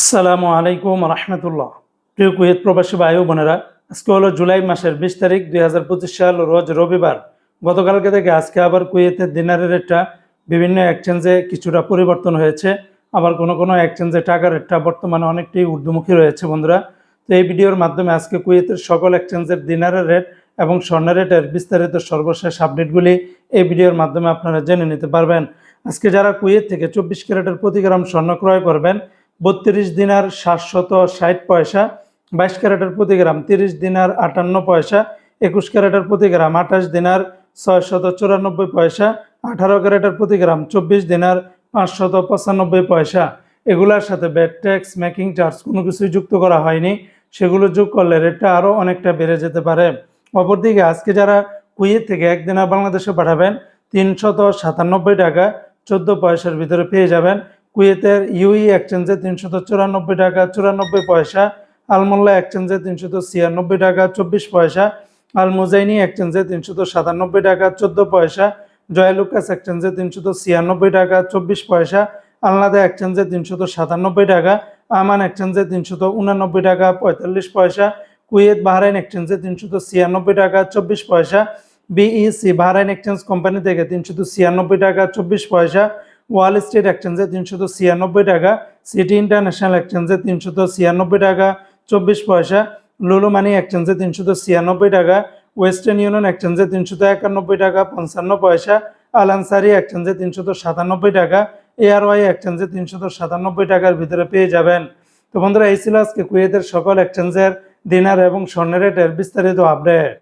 আসসালামু আলাইকুম রহমতুল্লাহ। প্রিয় কুয়েত প্রবাসী ভাই বোনেরা, আজকে হলো জুলাই মাসের বিশ তারিখ দুই হাজার পঁচিশ সাল, রোজ রবিবার। গতকালকে থেকে আজকে আবার কুয়েতের দিনারের রেটটা বিভিন্ন এক্সচেঞ্জে কিছুটা পরিবর্তন হয়েছে। আবার কোনো কোনো এক্সচেঞ্জে টাকার রেটটা বর্তমানে অনেকটাই ঊর্ধ্বমুখী রয়েছে বন্ধুরা। তো এই ভিডিওর মাধ্যমে আজকে কুয়েতের সকল এক্সচেঞ্জের দিনারের রেট এবং স্বর্ণের রেটের বিস্তারিত সর্বশেষ আপডেটগুলি এই ভিডিওর মাধ্যমে আপনারা জেনে নিতে পারবেন। আজকে যারা কুয়েত থেকে চব্বিশ ক্যারেটের প্রতি গ্রাম স্বর্ণ ক্রয় করবেন বত্রিশ দিনার সাতশত ষাট পয়সা, বাইশ ক্যারেটের প্রতি গ্রাম তিরিশ দিনার আটান্ন পয়সা, একুশ ক্যারেটের প্রতি গ্রাম আঠাশ দিনার ছয়শত চুরানব্বই পয়সা, আঠারো ক্যারেটের প্রতি গ্রাম চব্বিশ দিনার পাঁচশত পঁচানব্বই পয়সা। এগুলোর সাথে ব্যাট ট্যাক্স মেকিং চার্জ কোনো কিছুই যুক্ত করা হয়নি। সেগুলো যোগ করলে রেটটা আরও অনেকটা বেড়ে যেতে পারে। অপরদিকে আজকে যারা কুয়েত থেকে একদিনা বাংলাদেশে পাঠাবেন, তিনশত সাতানব্বই টাকা চোদ্দ পয়সার ভিতরে পেয়ে যাবেন। কুয়েতের ইউই এক্সচেঞ্জে তিনশত চুরানব্বই টাকা, চুরানব্বই পয়সা, আলমোল্লা এক্সচেঞ্জে তিনশত ছিয়ানব্বই টাকা, চব্বিশ পয়সা আল মুজাইনি এক্সচেঞ্জে তিনশত সাতানব্বই টাকা, চোদ্দ পয়সা, জয়লুকাস এক্সচেঞ্জে তিনশত ছিয়ানব্বই টাকা, চব্বিশ পয়সা, আলনাদা এক্সচেঞ্জে তিনশত সাতানব্বই টাকা, আমান এক্সচেঞ্জে তিনশত উনানব্বই টাকা, পঁয়তাল্লিশ পয়সা, কুয়েত বাহরাইন এক্সচেঞ্জে তিনশত ছিয়ানব্বই টাকা, চব্বিশ পয়সা, বিইসি বাহরাইন এক্সচেঞ্জ কোম্পানি থেকে তিনশত ছিয়ানব্বই টাকা, চব্বিশ পয়সা ওয়াল স্ট্রিট এক্সচেঞ্জে তিনশত ছিয়ানব্বই টাকা, সিটি ইন্টারন্যাশনাল এক্সচেঞ্জে তিনশত ছিয়ানব্বই টাকা, চব্বিশ পয়সা, লুলু মানি এক্সচেঞ্জে তিনশত ছিয়ানব্বই টাকা, ওয়েস্টার্ন ইউনিয়ন এক্সচেঞ্জে তিনশত একানব্বই টাকা, পঞ্চান্ন পয়সা, আলানসারি এক্সচেঞ্জে তিনশত সাতানব্বই টাকা, এআরওয়াই এক্সচেঞ্জে তিনশত সাতানব্বই টাকার ভিতরে পেয়ে যাবেন। তো বন্ধুরা, এই ছিল আজকে কুয়েতের সকল এক্সচেঞ্জের দিনার এবং স্বর্ণের রেটের বিস্তারিত আপডেট।